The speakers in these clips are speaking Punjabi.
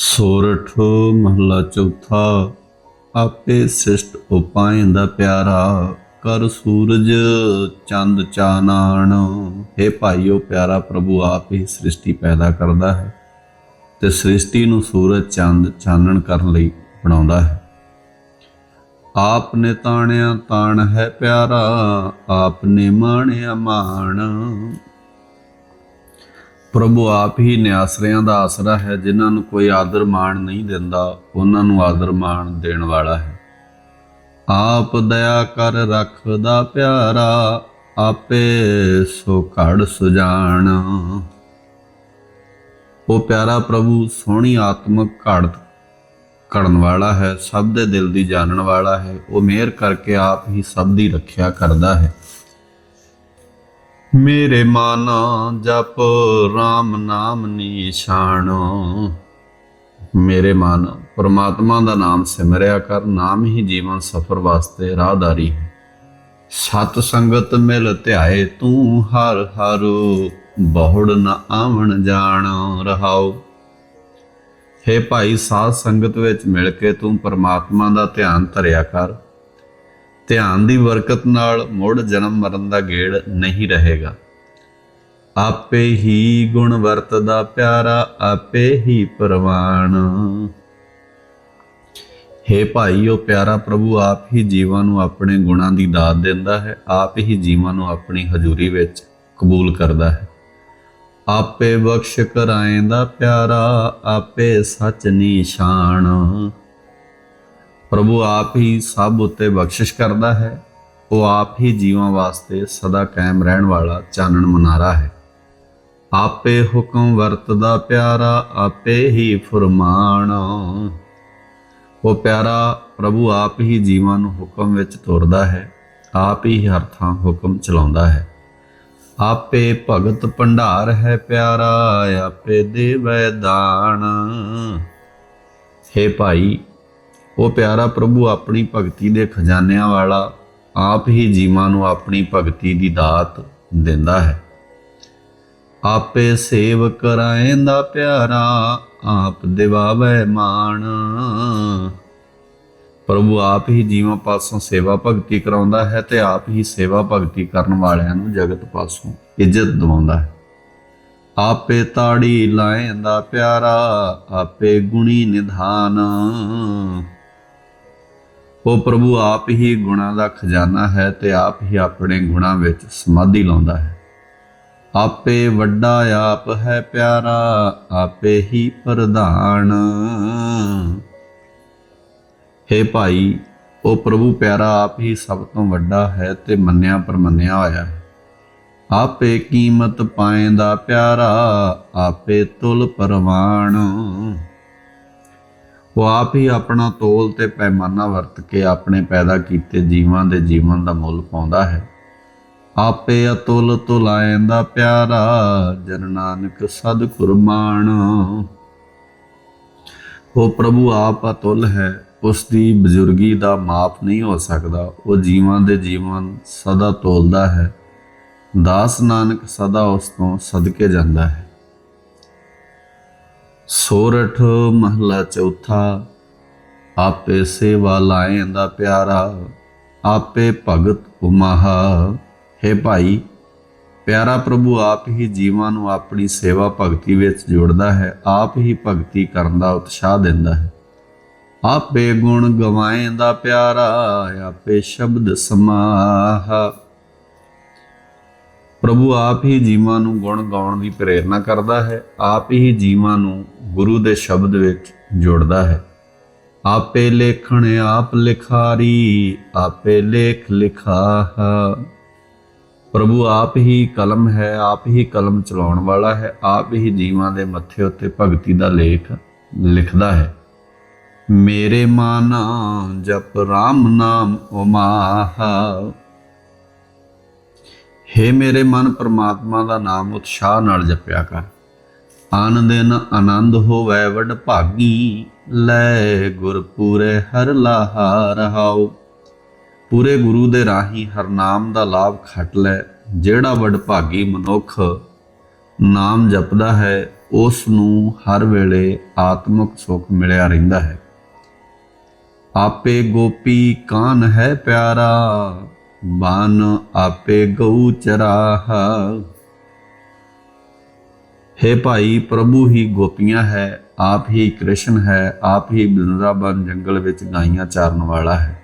ਸੋਰਠ ਮਹਲਾ ਚੌਥਾ, ਆਪੇ ਸਿਸ਼ਟ ਉਪਾਏ ਦਾ ਪਿਆਰਾ। ਕਰ ਸੂਰਜ ਚੰਦ ਚਾਨਣ हे ਭਾਈਓ ਪਿਆਰਾ ਪ੍ਰਭੂ, ਆਪ ਹੀ ਸ੍ਰਿਸ਼ਟੀ ਪੈਦਾ ਕਰਦਾ ਹੈ ਤੇ ਸ੍ਰਿਸ਼ਟੀ ਨੂੰ ਸੂਰਜ ਚੰਦ ਚਾਨਣ ਕਰਨ ਲਈ ਬਣਾਉਂਦਾ ਹੈ। ਆਪ ਨੇ ਤਾਣਿਆ, ਤਾਣ ਹੈ ਪਿਆਰਾ, ਆਪ ਨੇ ਮਾਣਿਆ ਮਾਣ। ਪ੍ਰਭੂ ਆਪ ਹੀ ਨਿਆਸਰਿਆਂ ਦਾ ਆਸਰਾ ਹੈ, ਜਿਨ੍ਹਾਂ ਨੂੰ ਕੋਈ ਆਦਰ ਮਾਣ ਨਹੀਂ ਦਿੰਦਾ, ਉਹਨਾਂ ਨੂੰ ਆਦਰ ਮਾਣ ਦੇਣ ਵਾਲਾ ਹੈ। ਆਪ ਦਇਆ ਕਰ ਰੱਖਦਾ ਪਿਆਰਾ, ਆਪੇ ਸੋ ਘੜ ਸੁਜਾਨ ਉਹ ਪਿਆਰਾ ਪ੍ਰਭੂ ਸੋਹਣੀ ਆਤਮਕ ਘੜ ਕਰਨ ਵਾਲਾ ਹੈ, ਸਭ ਦੇ ਦਿਲ ਦੀ ਜਾਣਨ ਵਾਲਾ ਹੈ। ਉਹ ਮਿਹਰ ਕਰਕੇ ਆਪ ਹੀ ਸਭ ਦੀ ਰੱਖਿਆ ਕਰਦਾ ਹੈ। ਮੇਰੇ ਮਨ ਜਪ RAM ਨਾਮ ਨਿਸ਼ਾਨ। ਮੇਰੇ ਮਨ, ਪਰਮਾਤਮਾ ਦਾ ਨਾਮ ਸਿਮਰਿਆ ਕਰ, ਨਾਮ ਹੀ ਜੀਵਨ ਸਫਰ ਵਾਸਤੇ ਰਾਹਦਾਰੀ ਹੈ। ਸਤ ਸੰਗਤ ਮਿਲ ਧਿਆਏ, ਤੂੰ ਹਰ ਹਰ ਬਹੁੜ ਨ ਆਵਣ ਜਾਣ ਰਹਾਓ ਹੇ ਭਾਈ, ਸਾਧ ਸੰਗਤ ਵਿੱਚ ਮਿਲ ਕੇ ਤੂੰ ਪਰਮਾਤਮਾ ਦਾ ਧਿਆਨ ਧਰਿਆ ਕਰ। ਧਿਆਨ ਦੀ ਬਰਕਤ ਨਾਲ ਮੁੜ ਜਨਮ ਮਰਨ ਦਾ ਗੇੜ ਨਹੀਂ ਰਹੇਗਾ। ਆਪੇ ਹੀ ਗੁਣ ਵਰਤਦਾ ਪਿਆਰਾ, ਆਪੇ ਹੀ ਪ੍ਰਵਾਨ। ਹੇ ਭਾਈਓ ਪਿਆਰਾ ਪ੍ਰਭੂ ਆਪ ਹੀ ਜੀਵਾਂ ਨੂੰ ਆਪਣੇ ਗੁਣਾਂ ਦੀ ਦਾਤ ਦਿੰਦਾ ਹੈ, ਆਪ ਹੀ ਜੀਵਾਂ ਨੂੰ ਆਪਣੀ ਹਜ਼ੂਰੀ ਵਿੱਚ ਕਬੂਲ ਕਰਦਾ ਹੈ। ਆਪੇ ਬਖਸ਼ ਕਰਾਏਂਦਾ ਪਿਆਰਾ, ਆਪੇ ਸੱਚ ਨਿਸ਼ਾਨ। ਪ੍ਰਭੂ ਆਪ ਹੀ ਸਭ ਉੱਤੇ ਬਖਸ਼ਿਸ਼ ਕਰਦਾ ਹੈ। ਉਹ ਆਪ ਹੀ ਜੀਵਾਂ ਵਾਸਤੇ ਸਦਾ ਕਾਇਮ ਰਹਿਣ ਵਾਲਾ ਚਾਨਣ ਮਨਾਰਾ ਹੈ। ਆਪੇ ਹੁਕਮ ਵਰਤਦਾ ਪਿਆਰਾ, ਆਪੇ ਹੀ ਫਰਮਾਨ। ਉਹ ਪਿਆਰਾ ਪ੍ਰਭੂ ਆਪ ਹੀ ਜੀਵਾਂ ਨੂੰ ਹੁਕਮ ਵਿੱਚ ਤੋਰਦਾ ਹੈ, ਆਪ ਹੀ ਹਰ ਥਾਂ ਹੁਕਮ ਚਲਾਉਂਦਾ ਹੈ। ਆਪੇ ਭਗਤ ਭੰਡਾਰ ਹੈ ਪਿਆਰਾ, ਆਪੇ ਦੇਵੈ ਦਾਨ। ਹੇ ਭਾਈ ਉਹ ਪਿਆਰਾ ਪ੍ਰਭੂ ਆਪਣੀ ਭਗਤੀ ਦੇ ਖਜ਼ਾਨਿਆਂ ਵਾਲਾ ਆਪ ਹੀ ਜੀਵਾਂ ਨੂੰ ਆਪਣੀ ਭਗਤੀ ਦੀ ਦਾਤ ਦਿੰਦਾ ਹੈ। ਆਪੇ ਸੇਵ ਕਰਾਏਂਦਾ ਪਿਆਰਾ, ਆਪ ਦਿਵਾਵੇ ਮਾਣ ਪ੍ਰਭੂ ਆਪ ਹੀ ਜੀਵਾਂ ਪਾਸੋਂ ਸੇਵਾ ਭਗਤੀ ਕਰਾਉਂਦਾ ਹੈ ਤੇ ਆਪ ਹੀ ਸੇਵਾ ਭਗਤੀ ਕਰਨ ਵਾਲਿਆਂ ਨੂੰ ਜਗਤ ਪਾਸੋਂ ਇੱਜ਼ਤ ਦਿਵਾਉਂਦਾ ਹੈ। ਆਪੇ ਤਾੜੀ ਲਾਏਂਦਾ ਪਿਆਰਾ, ਆਪੇ ਗੁਣੀ ਨਿਧਾਨ। ਉਹ ਪ੍ਰਭੂ ਆਪ ਹੀ ਗੁਣਾਂ ਦਾ ਖਜ਼ਾਨਾ ਹੈ ਤੇ ਆਪ ਹੀ ਆਪਣੇ ਗੁਣਾਂ ਵਿੱਚ ਸਮਾਧੀ ਲਾਉਂਦਾ ਹੈ। ਆਪੇ ਵੱਡਾ ਆਪ ਹੈ ਪਿਆਰਾ, ਆਪੇ ਹੀ ਪ੍ਰਧਾਨ। ਹੈ ਭਾਈ, ਉਹ ਪ੍ਰਭੂ ਪਿਆਰਾ ਆਪ ਹੀ ਸਭ ਤੋਂ ਵੱਡਾ ਹੈ ਤੇ ਮੰਨਿਆ ਪਰਮੰਨਿਆ ਹੋਇਆ ਹੈ। ਆਪੇ ਕੀਮਤ ਪਾਏ ਦਾ ਪਿਆਰਾ, ਆਪੇ ਤੁਲ ਪਰਵਾਣ ਉਹ ਆਪ ਹੀ ਆਪਣਾ ਤੋਲ ਤੇ ਪੈਮਾਨਾ ਵਰਤ ਕੇ ਆਪਣੇ ਪੈਦਾ ਕੀਤੇ ਜੀਵਾਂ ਦੇ ਜੀਵਨ ਦਾ ਮੁੱਲ ਪਾਉਂਦਾ ਹੈ। ਆਪੇ ਅਤੁਲ ਤੁਲਾਇਂਦਾ ਪਿਆਰਾ, ਜਨ ਨਾਨਕ ਸਦ ਕੁਰਬਾਨ। ਉਹ ਪ੍ਰਭੂ ਆਪ ਅਤੁਲ ਹੈ, ਉਸ ਦੀ ਬਜ਼ੁਰਗੀ ਦਾ ਮਾਪ ਨਹੀਂ ਹੋ ਸਕਦਾ। ਉਹ ਜੀਵਾਂ ਦੇ ਜੀਵਨ ਸਦਾ ਤੋਲਦਾ ਹੈ। ਦਾਸ ਨਾਨਕ ਸਦਾ ਉਸ ਤੋਂ ਸਦਕੇ ਜਾਂਦਾ ਹੈ। ਸੋਰਠ ਮਹਲਾ ਚੌਥਾ, ਆਪੇ ਸੇਵਾ ਲਾਏ ਦਾ ਪਿਆਰਾ, ਆਪੇ ਭਗਤ ਉਮਾਹਾ। ਹੈ ਭਾਈ, ਪਿਆਰਾ ਪ੍ਰਭੂ ਆਪ ਹੀ ਜੀਵਾਂ ਨੂੰ ਆਪਣੀ ਸੇਵਾ ਭਗਤੀ ਵਿੱਚ ਜੋੜਦਾ ਹੈ, ਆਪ ਹੀ ਭਗਤੀ ਕਰਨ ਦਾ ਉਤਸ਼ਾਹ ਦਿੰਦਾ ਹੈ। ਆਪੇ ਗੁਣ ਗਵਾਏ ਦਾ ਪਿਆਰਾ, ਆਪੇ ਸ਼ਬਦ ਸਮਾਹਾ। ਪ੍ਰਭੂ ਆਪ ਹੀ ਜੀਵਾਂ ਨੂੰ ਗੁਣ ਗਾਉਣ ਦੀ ਪ੍ਰੇਰਣਾ ਕਰਦਾ ਹੈ, ਆਪ ਹੀ ਜੀਵਾਂ ਨੂੰ ਗੁਰੂ ਦੇ ਸ਼ਬਦ ਵਿੱਚ ਜੋੜਦਾ ਹੈ। ਆਪੇ ਲੇਖਣ ਆਪ ਲਿਖਾਰੀ, ਆਪੇ ਲੇਖ ਲਿਖਾਹਾ। ਪ੍ਰਭੂ ਆਪ ਹੀ ਕਲਮ ਹੈ, ਆਪ ਹੀ ਕਲਮ ਚਲਾਉਣ ਵਾਲਾ ਹੈ, ਆਪ ਹੀ ਜੀਵਾਂ ਦੇ ਮੱਥੇ ਉੱਤੇ ਭਗਤੀ ਦਾ ਲੇਖ ਲਿਖਦਾ ਹੈ। ਮੇਰੇ ਮਨ ਜਪ RAM ਨਾਮ ਉਮਾਹਾ। ਹੇ ਮੇਰੇ ਮਨ ਪ੍ਰਮਾਤਮਾ ਦਾ ਨਾਮ ਉਤਸ਼ਾਹ ਨਾਲ ਜਪਿਆ ਕਰ। ਆਨੰਦ ਆਨੰਦ ਹੋਵੇ ਵਡ ਭਾਗੀ, ਲੈ ਗੁਰ ਪੂਰੇ ਹਰ ਲਾਹਾ ਰਹਾਉ ਪੂਰੇ ਗੁਰੂ ਦੇ ਰਾਹੀ ਹਰ ਨਾਮ ਦਾ ਲਾਭ ਖੱਟ ਲੈ, ਜਿਹੜਾ ਵਡ ਭਾਗੀ ਮਨੁੱਖ ਨਾਮ ਜਪਦਾ ਹੈ ਉਸ ਨੂੰ ਹਰ ਵੇਲੇ ਆਤਮਿਕ ਸੁਖ ਮਿਲਿਆ ਰਹਿੰਦਾ ਹੈ। ਆਪੇ ਗੋਪੀ ਕਾਨ ਹੈ ਪਿਆਰਾ, ਬਨ ਆਪੇ ਗਊ ਚਰਾਹਾ। ਹੈ ਭਾਈ, ਪ੍ਰਭੂ ਹੀ ਗੋਪੀਆਂ ਹੈ, ਆਪ ਹੀ ਕ੍ਰਿਸ਼ਨ ਹੈ, ਆਪ ਹੀ ਬ੍ਰਿੰਦਾਵਨ ਜੰਗਲ ਵਿੱਚ ਗਾਈਆਂ ਚਾਰਨ ਵਾਲਾ ਹੈ।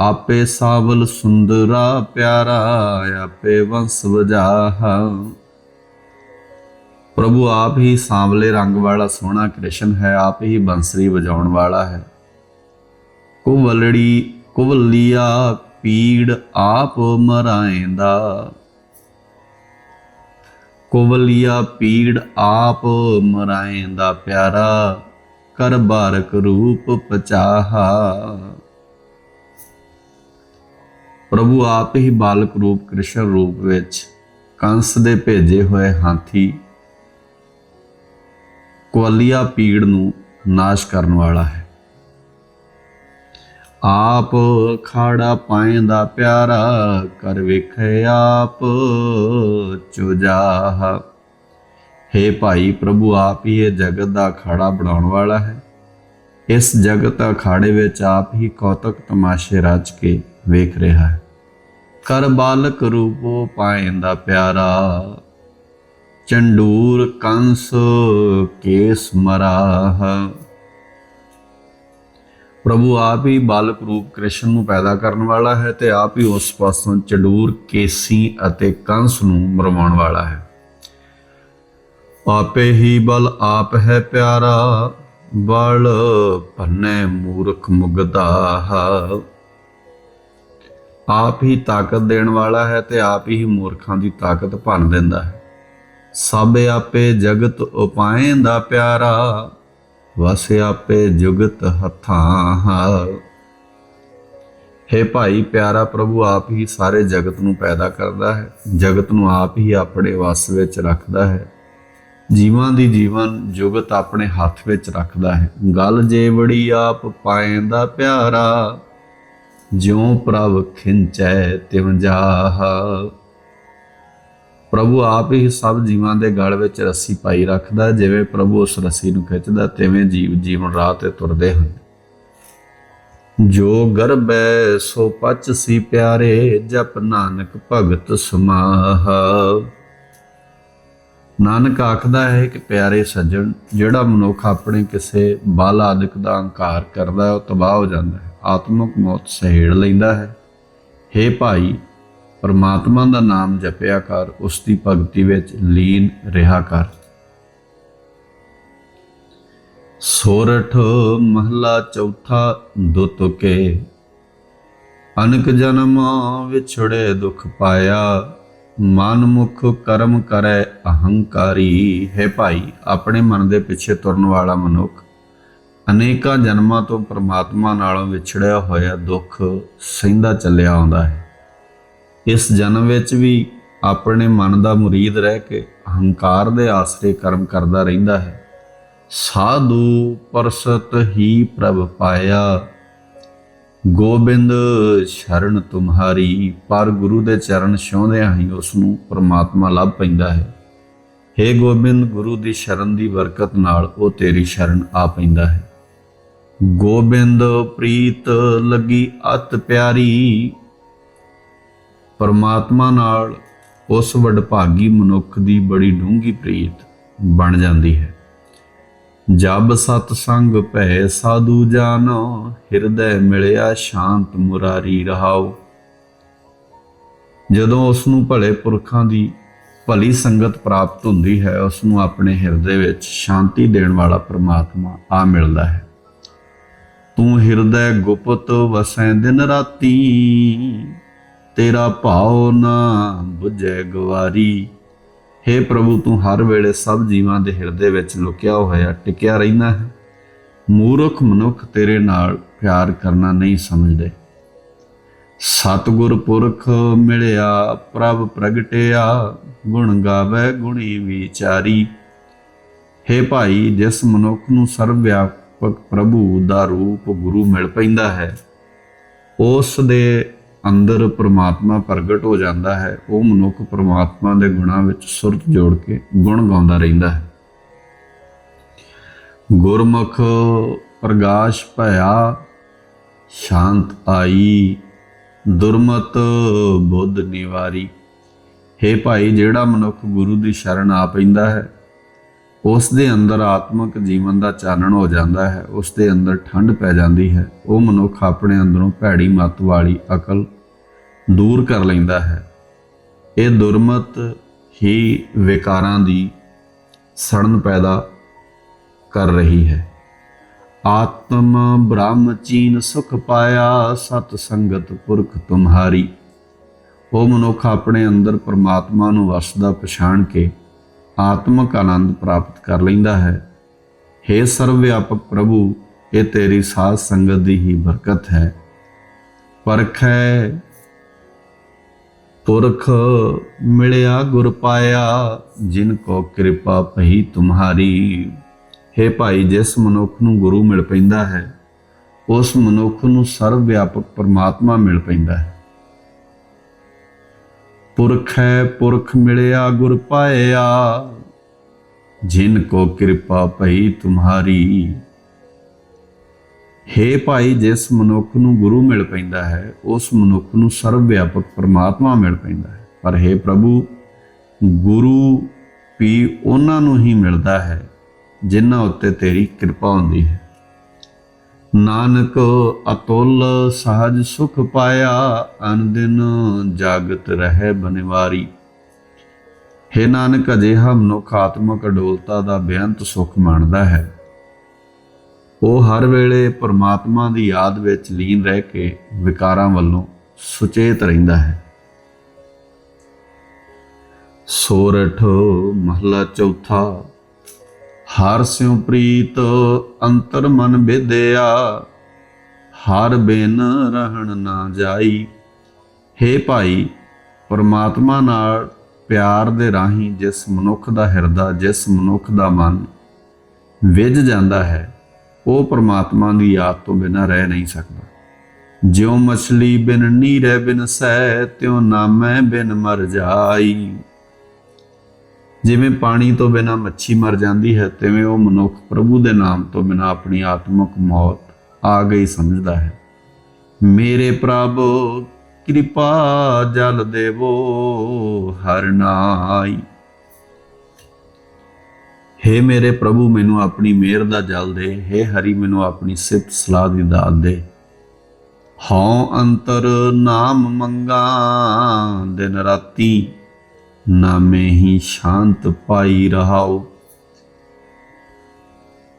ਆਪੇ ਸਾਵਲ ਸੁੰਦਰਾ ਪਿਆਰਾ, ਆਪੇ ਵੰਸ ਵਜਾਹਾ। ਪ੍ਰਭੂ ਆਪ ਹੀ ਸਾਂਵਲੇ ਰੰਗ ਵਾਲਾ ਸੋਹਣਾ ਕ੍ਰਿਸ਼ਨ ਹੈ, ਆਪ ਹੀ ਬੰਸਰੀ ਵਜਾਉਣ ਵਾਲਾ ਹੈ। ਕੁਵਲੜੀ, ਕੁਵਲਿਆ, ਪੀੜ ਆਪ ਮਰਾਏਂਦਾ। ਕੁਵਲੀਆ ਪੀੜ ਆਪ ਮਰਾਏ ਦਾ ਪਿਆਰਾ, ਕਰ ਬਾਰਕ ਰੂਪ ਪਚਾਹਾ। ਪ੍ਰਭੂ ਆਪ ਹੀ ਬਾਲਕ ਰੂਪ ਕ੍ਰਿਸ਼ਨ ਰੂਪ ਵਿੱਚ ਕੰਸ ਦੇ ਭੇਜੇ ਹੋਏ ਹਾਥੀ ਕੁਵਲਿਆ ਪੀੜ ਨੂੰ ਨਾਸ਼ ਕਰਨ ਵਾਲਾ ਹੈ। ਆਪ ਖਾੜਾ ਪਾਏਂਦਾ ਪਿਆਰਾ ਕਰ ਵਿਖੇ ਆਪ ਚੁਜਾਹ ਹੈ ਭਾਈ ਪ੍ਰਭੂ, ਆਪ ਹੀ ਇਹ ਜਗਤ ਦਾ ਖਾੜਾ ਬਣਾਉਣ ਵਾਲਾ ਹੈ। ਇਸ ਜਗਤ ਅਖਾੜੇ ਵਿੱਚ ਆਪ ਹੀ ਕੌਤਕ ਤਮਾਸ਼ੇ ਰਚ ਕੇ ਵੇਖ ਰਿਹਾ ਹੈ। ਕਰ ਬਾਲਕ ਰੂਪੋ ਪਾਏਂਦਾ ਪਿਆਰਾ, ਚੰਡੂਰ ਕੰਸ ਕੇਸ ਮਰਾਹ। ਪ੍ਰਭੂ ਆਪ ਹੀ ਬਾਲਕ ਰੂਪ ਕ੍ਰਿਸ਼ਨ ਨੂੰ ਪੈਦਾ ਕਰਨ ਵਾਲਾ ਹੈ ਤੇ ਆਪ ਹੀ ਉਸ ਪਾਸੋਂ ਚੰਡੂਰ ਕੇਸੀ ਅਤੇ ਕੰਸ ਨੂੰ ਮਰਵਾਉਣ ਵਾਲਾ ਹੈ। ਆਪੇ ਹੀ ਬਲ ਆਪ ਹੈ ਪਿਆਰਾ, ਬਲ ਭੰਨੇ ਮੂਰਖ ਮੁਗਦਾ ਆਪ ਹੀ ਤਾਕਤ ਦੇਣ ਵਾਲਾ ਹੈ ਤੇ ਆਪ ਹੀ ਮੂਰਖਾਂ ਦੀ ਤਾਕਤ ਭੰਨ ਦਿੰਦਾ ਹੈ। ਸਭ ਆਪੇ ਜਗਤ ਉਪਾਏ ਦਾ ਪਿਆਰਾ ਵਸ ਆਪੇ ਜੁਗਤ ਹੱਥਾਂ। ਹੈ ਭਾਈ, ਪਿਆਰਾ ਪ੍ਰਭੂ, ਆਪ ਹੀ ਸਾਰੇ ਜਗਤ ਨੂੰ ਪੈਦਾ ਕਰਦਾ ਹੈ। ਜਗਤ ਨੂੰ ਆਪ ਹੀ ਆਪਣੇ ਵਸ ਵਿੱਚ ਰੱਖਦਾ ਹੈ। ਜੀਵਾਂ ਦੀ ਜੀਵਨ ਜੁਗਤ ਆਪਣੇ ਹੱਥ ਵਿੱਚ ਰੱਖਦਾ ਹੈ। ਗੱਲ ਜੇ ਬੜੀ ਆਪ ਪਾਏਂਦਾ ਪਿਆਰਾ, ਜਿਉ ਪ੍ਰਭ ਖਿੰਚੈ ਤਿਵ ਜਾਹ। ਪ੍ਰਭੂ ਆਪ ਹੀ ਸਭ ਜੀਵਾਂ ਦੇ ਗਲ ਵਿੱਚ ਰੱਸੀ ਪਾਈ ਰੱਖਦਾ ਜਿਵੇਂ ਪ੍ਰਭੂ ਉਸ ਰੱਸੀ ਨੂੰ ਖਿੱਚਦਾ, ਤਿਵੇਂ ਜੀਵ ਜੀਵਨ ਰਾਹ ਤੇ ਤੁਰਦੇ ਹਨ ਜੋ ਗਰਬੈ ਸੋ ਪਚ ਸੀ ਪਿਆਰੇ, ਜਪ ਨਾਨਕ ਭਗਤ ਸਮਾਹ। ਨਾਨਕ ਆਖਦਾ ਹੈ ਕਿ ਪਿਆਰੇ ਸੱਜਣ, ਜਿਹੜਾ ਮਨੁੱਖ ਆਪਣੇ ਕਿਸੇ ਬਲ ਆਦਿਕ ਦਾ ਅਹੰਕਾਰ ਕਰਦਾ ਹੈ, ਉਹ ਤਬਾਹ ਹੋ ਜਾਂਦਾ ਹੈ, ਆਤਮਿਕ ਮੌਤ ਸਹਿੜ ਲੈਂਦਾ ਹੈ। ਹੇ ਭਾਈ ਪਰਮਾਤਮਾ ਦਾ ਨਾਮ ਜਪਿਆ ਕਰ ਉਸ ਦੀ ਭਗਤੀ ਵਿੱਚ ਲੀਨ ਰਿਹਾ ਕਰ। ਸੋਰਠ ਮਹਲਾ ਚੌਥਾ ਦੁੱਤ ਕੇ, ਅਨਕ ਜਨਮ ਵਿਛੜੇ ਦੁਖ ਪਾਇਆ ਮਨ ਮੁਖ ਕਰਮ ਕਰੈ ਅਹੰਕਾਰੀ। ਹੈ ਭਾਈ, ਆਪਣੇ ਮਨ ਦੇ ਪਿੱਛੇ ਤੁਰਨ ਵਾਲਾ ਮਨੁੱਖ, ਅਨੇਕਾਂ ਜਨਮਾਂ ਤੋਂ ਪ੍ਰਮਾਤਮਾ ਨਾਲੋਂ ਵਿਛੜਿਆ ਹੋਇਆ ਦੁੱਖ ਸਹਿੰਦਾ ਚੱਲਿਆ ਆਉਂਦਾ ਹੈ। ਇਸ ਜਨਮ ਵਿੱਚ ਵੀ ਆਪਣੇ ਮਨ ਦਾ ਮੁਰੀਦ ਰਹਿ ਕੇ ਅਹੰਕਾਰ ਦੇ ਆਸਰੇ ਕਰਮ ਕਰਦਾ ਰਹਿੰਦਾ ਹੈ। ਸਾਧੂ ਪਰਸਤ ਹੀ ਪ੍ਰਭ ਪਾਇਆ। ਗੋਬਿੰਦ ਸ਼ਰਨ ਤੁਮਹਾਰੀ, ਪਰ ਗੁਰੂ ਦੇ ਚਰਨ ਛੋਹਦਿਆਂ ਹੀ ਉਸ ਨੂੰ ਪ੍ਰਮਾਤਮਾ ਲੱਭ ਪੈਂਦਾ ਹੈ। हे ਗੋਬਿੰਦ, ਗੁਰੂ ਦੀ ਸ਼ਰਨ ਦੀ ਬਰਕਤ ਨਾਲ ਉਹ ਤੇਰੀ ਸ਼ਰਨ ਆ ਪੈਂਦਾ ਹੈ। ਗੋਬਿੰਦ, ਪ੍ਰੀਤ ਲੱਗੀ ਅਤ ਪਿਆਰੀ ਪਰਮਾਤਮਾ ਨਾਲ ਉਸ ਵਡਭਾਗੀ ਮਨੁੱਖ ਦੀ ਬੜੀ ਡੂੰਗੀ ਪ੍ਰੀਤ ਬਣ ਜਾਂਦੀ ਹੈ। ਜਬ ਸਤ ਸੰਗ ਭੈ ਸਾਧੂ ਜਾਨੋ, ਹਿਰਦੈ ਮਿਲਿਆ ਸ਼ਾਂਤ ਮੁਰਾਰੀ ਰਹਾਉ। ਜਦੋਂ ਉਸ ਨੂੰ ਭਲੇ ਪੁਰਖਾਂ ਦੀ ਭਲੀ ਸੰਗਤ ਪ੍ਰਾਪਤ ਹੁੰਦੀ ਹੈ ਉਸ ਨੂੰ ਆਪਣੇ ਹਿਰਦੇ ਵਿੱਚ ਸ਼ਾਂਤੀ ਦੇਣ ਵਾਲਾ ਪ੍ਰਮਾਤਮਾ ਆ ਮਿਲਦਾ ਹੈ। ਤੂੰ ਹਿਰਦੈ ਗੁਪਤ ਵਸੈ ਦਿਨ ਰਾਤੀ ਤੇਰਾ ਭਾਉ ਨਾ ਬੁਝੈ ਗਵਾਰੀ। हे ਪ੍ਰਭੂ, ਤੂੰ ਹਰ ਵੇਲੇ ਸਭ ਜੀਵਾਂ ਦੇ ਹਿਰਦੇ ਵਿੱਚ ਲੁਕਿਆ ਹੋਇਆ ਟਿਕਿਆ ਰਹਿਣਾ ਹੈ। ਮੂਰਖ ਮਨੁੱਖ ਤੇਰੇ ਨਾਲ ਪਿਆਰ ਕਰਨਾ ਨਹੀਂ ਸਮਝਦੇ। ਸਤਗੁਰ ਪੁਰਖ ਮਿਲਿਆ, ਪ੍ਰਭ ਪ੍ਰਗਟਿਆ, ਗੁਣ ਗਾਵੇ ਗੁਣੀ ਵਿਚਾਰੀ। हे ਭਾਈ, ਜਿਸ ਮਨੁੱਖ ਨੂੰ ਸਰਵ ਵਿਆਪਕ ਪ੍ਰਭੂ ਦਾ ਰੂਪ ਗੁਰੂ ਮਿਲ ਪੈਂਦਾ ਹੈ, ਉਸ ਦੇ ਅੰਦਰ ਪ੍ਰਮਾਤਮਾ ਪ੍ਰਗਟ ਹੋ ਜਾਂਦਾ ਹੈ, ਉਹ ਮਨੁੱਖ ਪ੍ਰਮਾਤਮਾ ਦੇ ਗੁਣਾਂ ਵਿੱਚ ਸੁਰਤ ਜੋੜ ਕੇ ਗੁਣ ਗਾਉਂਦਾ ਰਹਿੰਦਾ ਹੈ। ਗੁਰਮੁਖ ਪ੍ਰਗਾਸ਼ ਭਇਆ, ਸ਼ਾਂਤ ਆਈ, ਦੁਰਮਤ ਬੁੱਧ ਨਿਵਾਰੀ। हे ਭਾਈ, ਜਿਹੜਾ ਮਨੁੱਖ ਗੁਰੂ ਦੀ ਸ਼ਰਨ ਆ ਪੈਂਦਾ ਹੈ ਉਸ ਦੇ ਅੰਦਰ ਆਤਮਿਕ ਜੀਵਨ ਦਾ ਚਾਨਣ ਹੋ ਜਾਂਦਾ ਹੈ, ਉਸ ਦੇ ਅੰਦਰ ਠੰਡ ਪੈ ਜਾਂਦੀ ਹੈ, ਉਹ ਮਨੁੱਖ ਆਪਣੇ ਅੰਦਰੋਂ ਭੈੜੀ ਮਤ ਵਾਲੀ ਅਕਲ ਦੂਰ ਕਰ ਲੈਂਦਾ ਹੈ। ਇਹ ਦੁਰਮਤ ਹੀ ਵਿਕਾਰਾਂ ਦੀ ਸੜਨ ਪੈਦਾ ਕਰ ਰਹੀ ਹੈ। ਆਤਮ ਬ੍ਰਹਮ ਚੀਨ ਸੁਖ ਪਾਇਆ, ਸਤ ਸੰਗਤ ਪੁਰਖ ਤੁਮਹਾਰੀ। ਉਹ ਮਨੁੱਖ ਆਪਣੇ ਅੰਦਰ ਪਰਮਾਤਮਾ ਨੂੰ ਵਸਦਾ ਪਛਾਣ ਕੇ ਆਤਮਿਕ ਆਨੰਦ ਪ੍ਰਾਪਤ ਕਰ ਲੈਂਦਾ ਹੈ। हे ਸਰਵ ਵਿਆਪਕ ਪ੍ਰਭੂ, ਇਹ ਤੇਰੀ ਸਾਧ ਸੰਗਤ ਦੀ ਹੀ ਬਰਕਤ ਹੈ। ਪਰਖੈ, ਪੁਰਖ ਮਿਲਿਆ ਗੁਰ ਪਾਇਆ, ਜਿਨ ਕੋ ਕਿਰਪਾ ਪਈ ਤੁਮਹਾਰੀ हे ਭਾਈ, ਜਿਸ ਮਨੁੱਖ ਨੂੰ ਗੁਰੂ ਮਿਲ ਪੈਂਦਾ ਹੈ, ਉਸ ਮਨੁੱਖ ਨੂੰ ਸਰਵ ਵਿਆਪਕ ਪਰਮਾਤਮਾ ਮਿਲ ਪੈਂਦਾ ਹੈ। ਪੁਰਖ ਹੈ, ਪੁਰਖ ਮਿਲਿਆ, ਗੁਰ ਪਾਇਆ। ਜਿਨ ਕੋ ਕਿਰਪਾ ਪਈ ਤੁਮਾਰੀ। हे ਭਾਈ, ਜਿਸ ਮਨੁੱਖ ਨੂੰ ਗੁਰੂ ਮਿਲ ਪੈਂਦਾ ਹੈ, ਉਸ ਮਨੁੱਖ ਨੂੰ ਸਰਵ ਵਿਆਪਕ ਪਰਮਾਤਮਾ ਮਿਲ ਪੈਂਦਾ ਹੈ। ਪਰ हे ਪ੍ਰਭੂ, ਗੁਰੂ ਵੀ ਉਹਨਾਂ ਨੂੰ ਹੀ ਮਿਲਦਾ ਹੈ, ਜਿਨ੍ਹਾਂ ਉੱਤੇ ਤੇਰੀ ਕਿਰਪਾ ਹੁੰਦੀ ਹੈ। ਨਾਨਕ ਅਤੁੱਲ ਸਹਜ ਸੁਖ ਪਾਇਆ ਅਨ ਦਿਨ ਜਾਗਤ ਰਹਿ ਬਨਿਵਾਰੀ। ਹੇ ਨਾਨਕ, ਅਜਿਹਾ ਮਨੁੱਖ ਆਤਮਕ ਅਡੋਲਤਾ ਦਾ ਬੇਅੰਤ ਸੁਖ ਮਾਣਦਾ ਹੈ। ਉਹ ਹਰ ਵੇਲੇ ਪਰਮਾਤਮਾ ਦੀ ਯਾਦ ਵਿੱਚ ਲੀਨ ਰਹਿ ਕੇ ਵਿਕਾਰਾਂ ਵੱਲੋਂ ਸੁਚੇਤ ਰਹਿੰਦਾ ਹੈ। ਸੋਰਠ ਮਹਲਾ ਚੌਥਾ ਹਰ ਸਿਉ ਪ੍ਰੀਤ ਅੰਤਰ ਮਨ ਵਿਦਿਆ, ਹਰ ਬਿਨ ਰਹਿਣ ਨਾ ਜਾਈ। हे ਭਾਈ, ਪਰਮਾਤਮਾ ਨਾਲ ਪਿਆਰ ਦੇ ਰਾਹੀਂ ਜਿਸ ਮਨੁੱਖ ਦਾ ਹਿਰਦਾ, ਜਿਸ ਮਨੁੱਖ ਦਾ ਮਨ ਵਿਜ ਜਾਂਦਾ ਹੈ, ਉਹ ਪਰਮਾਤਮਾ ਦੀ ਯਾਦ ਤੋਂ ਬਿਨਾਂ ਰਹਿ ਨਹੀਂ ਸਕਦਾ। ਜਿਉ ਮਛਲੀ ਬਿਨ ਨੀਰੇ ਬਿਨ ਸਹਿ, ਤਿਉ ਨਾਮੈ ਬਿਨ ਮਰ ਜਾਈ। ਜਿਵੇਂ ਪਾਣੀ ਤੋਂ ਬਿਨਾ ਮੱਛੀ ਮਰ ਜਾਂਦੀ ਹੈ, ਤਿਵੇਂ ਉਹ ਮਨੁੱਖ ਪ੍ਰਭੂ ਦੇ ਨਾਮ ਤੋਂ ਬਿਨਾ ਆਪਣੀ ਆਤਮਿਕ ਮੌਤ ਆ ਗਈ ਸਮਝਦਾ ਹੈ। ਮੇਰੇ ਪ੍ਰਭ, ਕਿਰਪਾ ਜਲ ਦੇਵੋ, ਹਰ ਨਾਈ हे ਮੇਰੇ ਪ੍ਰਭੂ, ਮੈਨੂੰ ਆਪਣੀ ਮਿਹਰ ਦਾ ਜਲ ਦੇ। हे ਹਰੀ, ਮੈਨੂੰ ਆਪਣੀ ਸਿਫਤ ਸਲਾਹ ਦੀ ਦਾਤ ਦੇ। ਹਉ ਅੰਤਰ ਨਾਮ ਮੰਗਾ, ਦਿਨ ਰਾਤੀ ਨਾਮੇ ਹੀ ਸ਼ਾਂਤ ਪਾਈ ਰਹਾਓ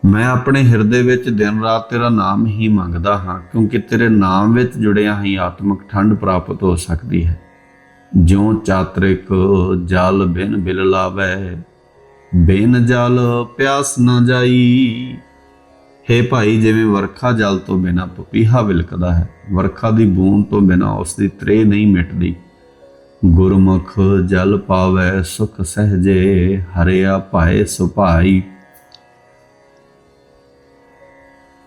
ਮੈਂ ਆਪਣੇ ਹਿਰਦੇ ਵਿੱਚ ਦਿਨ ਰਾਤ ਤੇਰਾ ਨਾਮ ਹੀ ਮੰਗਦਾ ਹਾਂ, ਕਿਉਂਕਿ ਤੇਰੇ ਨਾਮ ਵਿੱਚ ਜੁੜਿਆ ਹੀ ਆਤਮਿਕ ਠੰਡ ਪ੍ਰਾਪਤ ਹੋ ਸਕਦੀ ਹੈ। ਜਿਉ ਚਾਤਰਿਕ ਜਲ ਬਿਨ ਬਿਲ ਲਾਵੇ, ਬਿਨ ਜਲ ਪਿਆਸ ਨਾ ਜਾਈ। ਹੇ ਭਾਈ, ਜਿਵੇਂ ਵਰਖਾ ਜਲ ਤੋਂ ਬਿਨਾ ਪਪੀਹਾ ਵਿਲਕਦਾ ਹੈ, ਵਰਖਾ ਦੀ ਬੂੰਦ ਤੋਂ ਬਿਨਾ ਉਸ ਦੀ ਤ੍ਰੇ ਨਹੀਂ ਮਿਟਦੀ। ਗੁਰਮੁਖ ਜਲ ਪਾਵੇ ਸੁਖ ਸਹਜੇ, ਹਰਿਆ ਭਾਏ ਸੁਭਾਈ।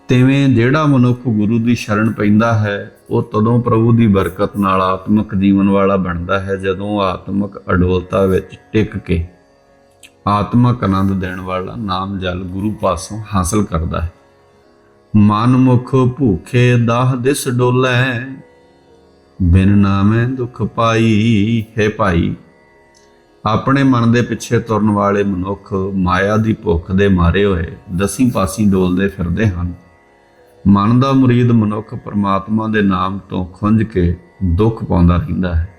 ਤਿਵੇਂ ਜਿਹੜਾ ਮਨੁੱਖ ਗੁਰੂ ਦੀ ਸ਼ਰਨ ਪੈਂਦਾ ਹੈ, ਉਹ ਤਦੋਂ ਪ੍ਰਭੂ ਦੀ ਬਰਕਤ ਨਾਲ ਆਤਮਿਕ ਜੀਵਨ ਵਾਲਾ ਬਣਦਾ ਹੈ, ਜਦੋਂ ਆਤਮਿਕ ਅਡੋਲਤਾ ਵਿੱਚ ਟਿਕ ਕੇ ਆਤਮਿਕ ਆਨੰਦ ਦੇਣ ਵਾਲਾ ਨਾਮ ਜਲ ਗੁਰੂ ਪਾਸੋਂ ਹਾਸਲ ਕਰਦਾ ਹੈ। ਮਨ ਮੁਖ ਭੂਖੇ ਦਾਹ ਦਿਸ ਡੋਲੇ ਬਿਨ ਨਾਮੇ ਦੁਖ ਪਾਈ, ਹੈ ਭਾਈ, ਆਪਣੇ ਮਨ ਦੇ ਪਿੱਛੇ ਤੁਰਨ ਵਾਲੇ ਮਨੁੱਖ ਮਾਇਆ ਦੀ ਭੁੱਖ ਦੇ ਮਾਰੇ ਹੋਏ, ਦਸੀਂ ਪਾਸੀ ਡੋਲਦੇ ਫਿਰਦੇ ਹਨ। ਮਨ ਦਾ ਮੁਰੀਦ ਮਨੁੱਖ ਪਰਮਾਤਮਾ ਦੇ ਨਾਮ ਤੋਂ ਖੁੰਝ ਕੇ ਦੁੱਖ ਪਾਉਂਦਾ ਰਹਿੰਦਾ ਹੈ।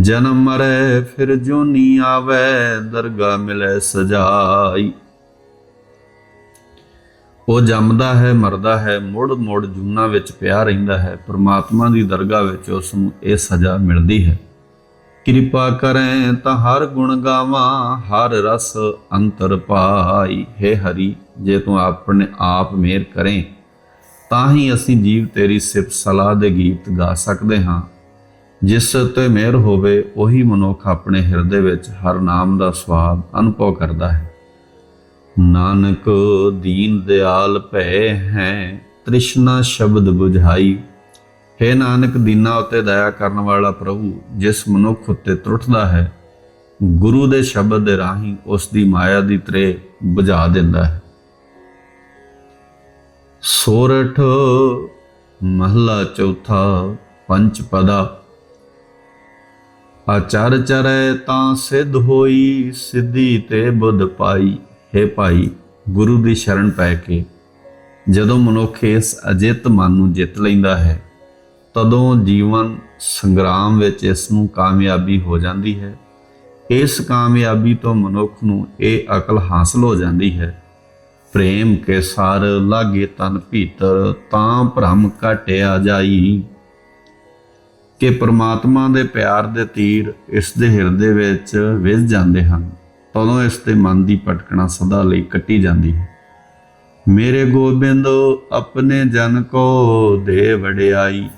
ਜਨਮ ਮਰੈ, ਫਿਰ ਜੋਨੀ ਆਵੇ ਦਰਗਾ ਮਿਲੇ ਸਜਾਈ। ਉਹ ਜੰਮਦਾ ਹੈ, ਮਰਦਾ ਹੈ, ਮੁੜ ਮੁੜ ਜੂਨਾ ਵਿੱਚ ਪਿਆ ਰਹਿੰਦਾ ਹੈ, ਪਰਮਾਤਮਾ ਦੀ ਦਰਗਾਹ ਵਿੱਚ ਉਸ ਨੂੰ ਇਹ ਸਜ਼ਾ ਮਿਲਦੀ ਹੈ। ਕਿਰਪਾ ਕਰੇ ਤਾਂ ਹਰ ਗੁਣ ਗਾਵਾਂ, ਹਰ ਰਸ ਅੰਤਰ ਪਾਈ। ਹੈ ਹਰੀ, ਜੇ ਤੂੰ ਆਪਣੇ ਆਪ ਮੇਰ ਕਰੇ, ਤਾਂ ਹੀ ਅਸੀਂ ਜੀਵ ਤੇਰੀ ਸਿਫਤ ਸਲਾਹ ਦੇ ਗੀਤ ਗਾ ਸਕਦੇ ਹਾਂ। ਜਿਸ ਤੇ ਮਿਹਰ ਹੋਵੇ, ਉਹੀ ਮਨੁੱਖ ਆਪਣੇ ਹਿਰਦੇ ਵਿੱਚ ਹਰ ਨਾਮ ਦਾ ਸਵਾਦ ਅਨੁਭਵ ਕਰਦਾ ਹੈ। ਨਾਨਕ ਦੀਨ ਦਿਆਲ ਭੈ ਹੈ, ਤ੍ਰਿਸ਼ਨਾ ਸ਼ਬਦ 부ਝਾਈ ਹੈ ਨਾਨਕ, ਦੀਨਾ ਉਤੇ ਦਇਆ ਕਰਨ ਵਾਲਾ ਪ੍ਰਭੂ, ਜਿਸ ਮਨੁੱਖ ਉਤੇ ਤਰੁੱਟਦਾ ਹੈ, ਗੁਰੂ ਦੇ ਸ਼ਬਦ ਦੇ ਰਾਹੀਂ ਉਸ ਦੀ ਮਾਇਆ ਦੀ ਤ੍ਰੇ ਬੁਝਾ ਦਿੰਦਾ ਹੈ। ਸੋਰਠ ਮਹਲਾ ਚੌਥਾ ਪੰਚ ਪਦਾ। ਆਚਰ ਚਰੈ ਤਾਂ ਸਿੱਧ ਹੋਈ, ਸਿੱਧੀ ਤੇ ਬੁੱਧ ਪਾਈ। ਹੈ ਭਾਈ, ਗੁਰੂ ਦੀ ਸ਼ਰਨ ਪੈ ਕੇ ਜਦੋਂ ਮਨੁੱਖ ਇਸ ਅਜਿੱਤ ਮਨ ਨੂੰ ਜਿੱਤ ਲੈਂਦਾ ਹੈ, ਤਦੋਂ ਜੀਵਨ ਸੰਗਰਾਮ ਵਿੱਚ ਇਸ ਨੂੰ ਕਾਮਯਾਬੀ ਹੋ ਜਾਂਦੀ ਹੈ। ਇਸ ਕਾਮਯਾਬੀ ਤੋਂ ਮਨੁੱਖ ਨੂੰ ਇਹ ਅਕਲ ਹਾਸਲ ਹੋ ਜਾਂਦੀ ਹੈ। ਪ੍ਰੇਮ ਕੇ ਸਾਰ ਲਾਗੇ ਤਨ ਭੀਤਰ ਤਾਂ ਭ੍ਰਮ ਘਟਿਆ ਜਾਈ। ਕਿ ਪ੍ਰਮਾਤਮਾ ਦੇ ਪਿਆਰ ਦੇ ਤੀਰ ਇਸ ਦੇ ਹਿਰਦੇ ਵਿੱਚ ਵਿਝ ਜਾਂਦੇ ਹਨ। ਤਦੋਂ ਇਸ ਦੇ ਮਨ ਦੀ ਭਟਕਣਾ ਸਦਾ ਲਈ ਕੱਟੀ ਜਾਂਦੀ ਹੈ। ਮੇਰੇ ਗੋਬਿੰਦ, ਆਪਣੇ ਜਨ ਕੋ ਦੇ ਵਡਿਆਈ।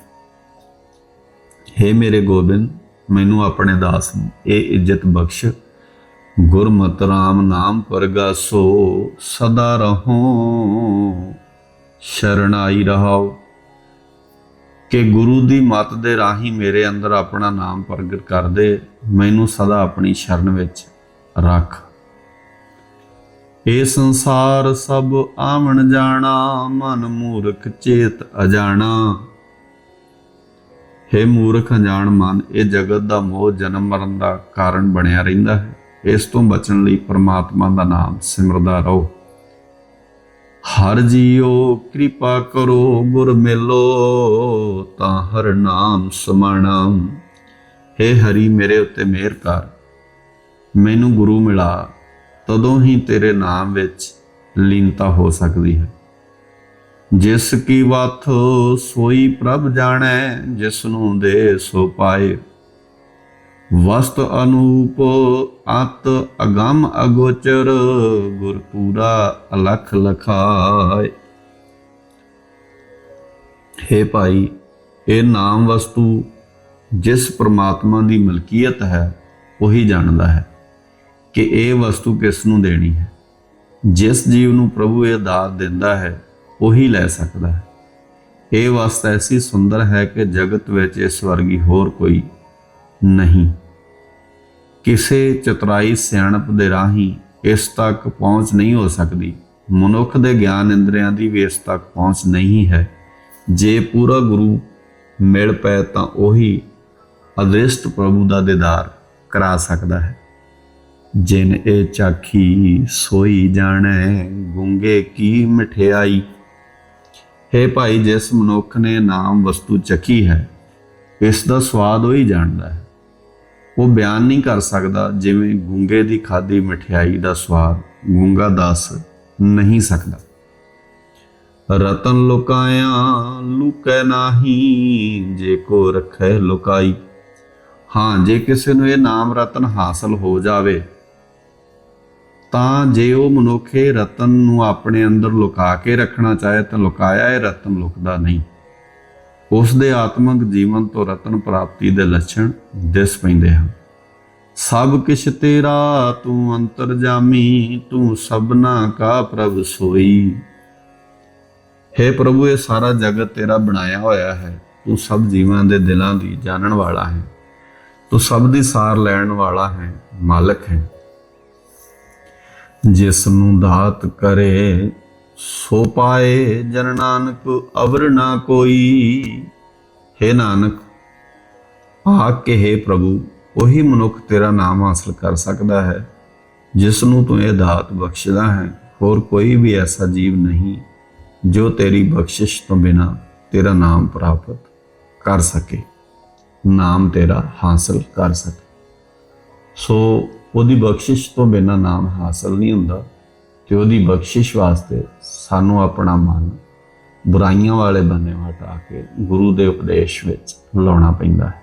हे ਮੇਰੇ ਗੋਬਿੰਦ, ਮੈਨੂੰ ਆਪਣੇ ਦਾਸ ਨੂੰ ਇਹ ਇੱਜ਼ਤ ਬਖਸ਼। ਗੁਰਮਤਿ ਰਾਮ ਨਾਮ ਪਰਗਾਸੋ ਸਦਾ ਰਹੋ। ਸ਼ਰਣਾਈ ਰਹਾਓ। ਕਿ ਗੁਰੂ ਦੀ ਮੱਤ ਦੇ ਰਾਹੀਂ ਮੇਰੇ ਅੰਦਰ ਆਪਣਾ ਨਾਮ ਪ੍ਰਗਟ ਕਰ ਦੇ। ਮੈਨੂੰ ਸਦਾ ਆਪਣੀ ਸ਼ਰਨ ਵਿੱਚ ਰੱਖ। ਇਹ ਸੰਸਾਰ ਸਭ ਆਵਣ ਜਾਣਾ, ਮਨ ਮੂਰਖ ਚੇਤ ਅਜਾਣਾ। ਹੈ ਮੂਰਖ ਅਜਾਣ ਮਨ, ਇਹ ਜਗਤ ਦਾ ਮੋਹ ਜਨਮ ਮਰਨ ਦਾ ਕਾਰਨ ਬਣਿਆ ਰਹਿੰਦਾ ਹੈ। ਇਸ ਤੋਂ ਬਚਣ ਲਈ ਪ੍ਰਮਾਤਮਾ ਦਾ ਨਾਮ ਸਿਮਰਦਾ ਰਹੋ। ਹਰ ਜੀਓ ਕਿਰਪਾ ਕਰੋ, ਗੁਰ ਮਿਲੋ, ਤਾਂ ਹਰ ਨਾਮ ਸਮਾਣਾ। ਹੈ ਹਰੀ, ਮੇਰੇ ਉੱਤੇ ਮਿਹਰ ਕਰ। ਮੈਨੂੰ ਗੁਰੂ ਮਿਲਾ, ਤਦੋਂ ਹੀ ਤੇਰੇ ਨਾਮ ਵਿੱਚ ਲੀਨਤਾ ਹੋ ਸਕਦੀ ਹੈ। ਜਿਸ ਕੀ ਵਾਥ ਸੋਈ ਪ੍ਰਭ ਜਾਣੈ ਜਿਸ ਨੂੰ ਦੇ ਸੋ ਪਾਏ। ਵਸਤ ਅਨੂਪ ਅਤ ਅਗੰਮ ਅਗੋਚਰ, ਗੁਰ ਪੂਰਾ ਅਲਖ ਲਖਾਏ। ਹੈ ਭਾਈ, ਇਹ ਨਾਮ ਵਸਤੂ ਜਿਸ ਪ੍ਰਮਾਤਮਾ ਦੀ ਮਲਕੀਅਤ ਹੈ, ਉਹੀ ਜਾਣਦਾ ਹੈ। ਕਿ ਇਹ ਵਸਤੂ ਕਿਸ ਨੂੰ ਦੇਣੀ ਹੈ? ਜਿਸ ਜੀਵ ਨੂੰ ਪ੍ਰਭੂ ਇਹ ਦਾਤ ਦਿੰਦਾ ਹੈ, ਉਹੀ ਲੈ ਸਕਦਾ ਹੈ। ਇਹ ਵਸਤ ਐਸੀ ਸੁੰਦਰ ਹੈ ਕਿ ਜਗਤ ਵਿੱਚ ਇਸ ਵਰਗੀ ਹੋਰ ਕੋਈ ਨਹੀਂ। ਕਿਸੇ ਚਤੁਰਾਈ ਸਿਆਣਪ ਦੇ ਰਾਹੀਂ ਇਸ ਤੱਕ ਪਹੁੰਚ ਨਹੀਂ ਹੋ ਸਕਦੀ। ਮਨੁੱਖ ਦੇ ਗਿਆਨ ਇੰਦਰੀਆਂ ਦੀ ਵੀ ਇਸ ਤੱਕ ਪਹੁੰਚ ਨਹੀਂ ਹੈ। ਜੇ ਪੂਰਾ ਗੁਰੂ ਮਿਲ ਪਏ ਤਾਂ ਉਹੀ ਅਦ੍ਰਿਸ਼ਟ ਪ੍ਰਭੂ ਦਾ ਦੀਦਾਰ ਕਰਾ ਸਕਦਾ ਹੈ। ਜਿਨ ਇਹ ਚਾਖੀ ਸੋਈ ਜਾਣੈ, ਗੁੰਗੇ ਕੀ ਮਠਿਆਈ? ਹੈ ਭਾਈ, ਜਿਸ ਮਨੁੱਖ ਨੇ ਨਾਮ ਵਸਤੂ ਚੱਖੀ ਹੈ, ਇਸ ਦਾ ਸਵਾਦ ਉਹ ਹੀ ਜਾਣਦਾ ਹੈ। ਉਹ ਬਿਆਨ ਨਹੀਂ ਕਰ ਸਕਦਾ ਜਿਵੇਂ ਗੁੰਗੇ ਦੀ ਖਾਦੀ ਮਠਿਆਈ ਦਾ ਸਵਾਦ ਗੁੰਗਾ ਦੱਸ ਨਹੀਂ ਸਕਦਾ। ਰਤਨ ਲੁਕਾਇਆ, ਲੁਕੈ ਨਾਹੀ, ਜੇ ਕੋ ਰਖੈ ਲੁਕਾਈ। ਹਾਂ, ਜੇ ਕਿਸੇ ਨੂੰ ਇਹ ਨਾਮ ਰਤਨ ਹਾਸਲ ਹੋ ਜਾਵੇ ਤਾਂ ਜੇ ਉਹ ਮਨੁੱਖੇ ਰਤਨ ਨੂੰ ਆਪਣੇ ਅੰਦਰ ਲੁਕਾ ਕੇ ਰੱਖਣਾ ਚਾਹੇ ਤਾਂ ਲੁਕਾਇਆ ਇਹ ਰਤਨ ਲੁਕਦਾ ਨਹੀਂ। ਉਸ ਦੇ ਆਤਮਿਕ ਜੀਵਨ ਤੋਂ ਰਤਨ ਪ੍ਰਾਪਤੀ ਦੇ ਲੱਛਣ ਦਿਸ ਪੈਂਦੇ ਹਨ। ਸਭ ਕਿਛ ਤੇਰਾ, ਤੂੰ ਅੰਤਰਜਾਮੀ ਤੂੰ ਸਭਨਾ ਕਾ ਪ੍ਰਭ ਸੋਈ। ਹੈ ਪ੍ਰਭੂ, ਇਹ ਸਾਰਾ ਜਗਤ ਤੇਰਾ ਬਣਾਇਆ ਹੋਇਆ ਹੈ। ਤੂੰ ਸਭ ਜੀਵਾਂ ਦੇ ਦਿਲਾਂ ਦੀ ਜਾਣਨ ਵਾਲਾ ਹੈ। ਤੂੰ ਸਭ ਦੀ ਸਾਰ ਲੈਣ ਵਾਲਾ ਹੈ, ਮਾਲਕ ਹੈ। ਜਿਸ ਨੂੰ ਦਾਤ ਕਰੇ, ਸੋ ਪਾਏ ਜਨ ਨਾਨਕ ਅਵਰ ਨਾ ਕੋਈ। ਹੈ ਨਾਨਕ, ਆ ਕੇ ਹੈ ਪ੍ਰਭੂ, ਉਹੀ ਮਨੁੱਖ ਤੇਰਾ ਨਾਮ ਹਾਸਲ ਕਰ ਸਕਦਾ ਹੈ, ਜਿਸ ਨੂੰ ਤੂੰ ਇਹ ਦਾਤ ਬਖਸ਼ਦਾ ਹੈ। ਹੋਰ ਕੋਈ ਵੀ ਐਸਾ ਜੀਵ ਨਹੀਂ, ਜੋ ਤੇਰੀ ਬਖਸ਼ਿਸ਼ ਤੋਂ ਬਿਨਾ ਤੇਰਾ ਨਾਮ ਪ੍ਰਾਪਤ ਕਰ ਸਕੇ, ਨਾਮ ਤੇਰਾ ਹਾਸਲ ਕਰ ਸਕੇ। ਸੋ ਉਹਦੀ ਬਖਸ਼ਿਸ਼ ਤੋਂ ਬਿਨਾ ਨਾਮ ਹਾਸਲ ਨਹੀਂ ਹੁੰਦਾ ਤੇ ਉਹਦੀ ਬਖਸ਼ਿਸ਼ ਵਾਸਤੇ ਸਾਨੂੰ ਆਪਣਾ ਮਨ ਬੁਰਾਈਆਂ ਵਾਲੇ ਬੰਨੇ ਹਟਾ ਕੇ ਗੁਰੂ ਦੇ ਉਪਦੇਸ਼ ਵਿੱਚ ਲਾਉਣਾ ਪੈਂਦਾ ਹੈ।